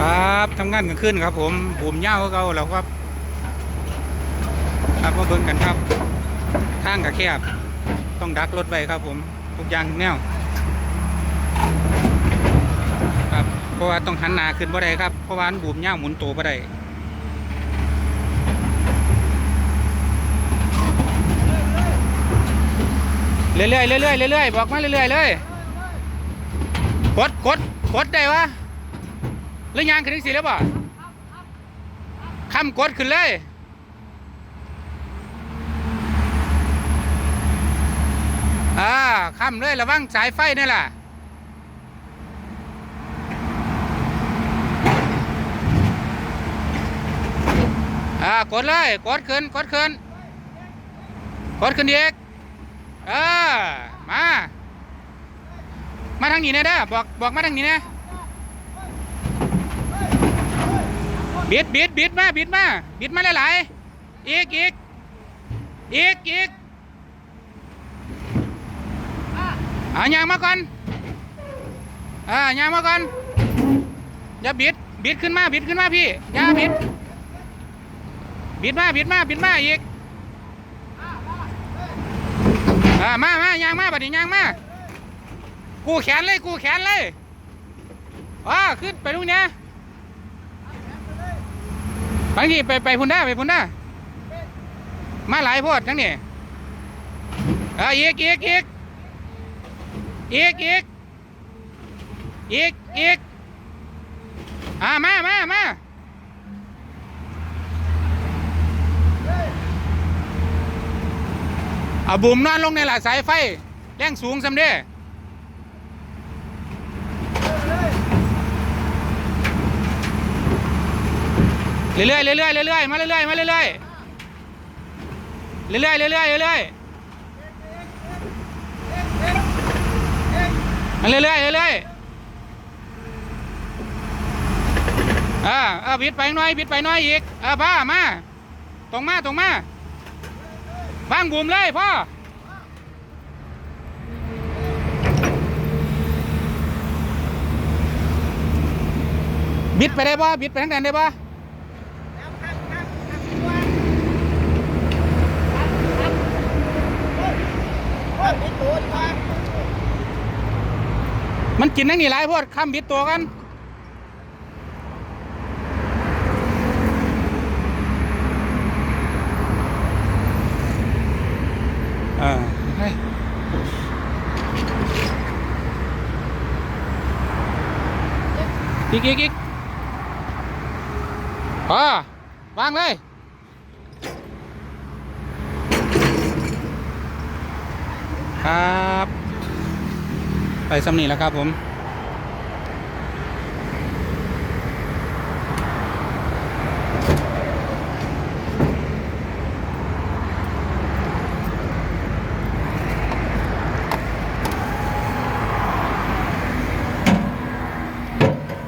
ครับทำงานกันขึ้นครับ ผมบุมเย่าเขาเราครับ ครับมาเบิ่งกันครับทางกับแคบ ต้องดักรถไว้ครับ ผมทุกอย่างแนวครับเพราะว่าต้องหันหน้าขึ้นบ่ได้ครับเพราะว่าบุมเย่าหมุนตัวบ่ได้เรื่อยๆเรื่อยๆเรื่อยๆบอกมาเรื่อยๆเลยกดกดกดได้วะ แล้วยางขึ้นสิแล้วบ่คำกดขึ้นเลยอ่าคำเลยระวังสายไฟนี่แหละอ่ากดเลยกดขึ้นกดขึ้นกดขึ้นเอีกเออมา มาทางนี้นะเด้อบอกบอกมาทางนี้นะ บิดบิดบิดมาบิดมาบิดมาหลายๆอีกอีกอีกอีกเอายางมาก่อนอ่ายางมาก่อนอย่าบิดบิดขึ้นมาบิดขึ้นมาพี่อย่าบิดบิดมาบิดมาบิดมาอีกอ่ามามายางมาบัดนี้ยางมากูแขนเลยกูแขนเลยอ่าขึ้นไปตรงเนี้ย บางทีไปไปพุ่นได้ไปพุ่นได้มาหลายโพดทั้งนี้เอ่อีกอีกอีกอีกอีกอีกอีกอ่ามามามาเอาบุ่มนอนลงในหละสายไฟแรงสูงสำเด้ เรื่อยๆเรื่อยๆเรื่อยๆมาเรื่อยๆมาเรื่อยๆเรื่อยๆเรื่อยๆเรื่อยๆมาเรื่อยๆเรื่อยๆอ่าอ่าบิดไปหน่อยบิดไปหน่อยอีกอ่าบ้ามาตรงมาตรงมาบ้างบุ่มเลยพ่อบิดไปได้ป่ะบิดไปทางไหนได้ป่ะ มันกินทั้งนี้หลายโพดข้ามบิดตัวกัน อ่าเฮ้ยอีกอีกอีกพอวางเลยครับ ไปสำนีแล้วครับผม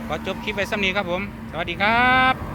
ขอจบคลิปไปสำนีครับผม สวัสดีครับ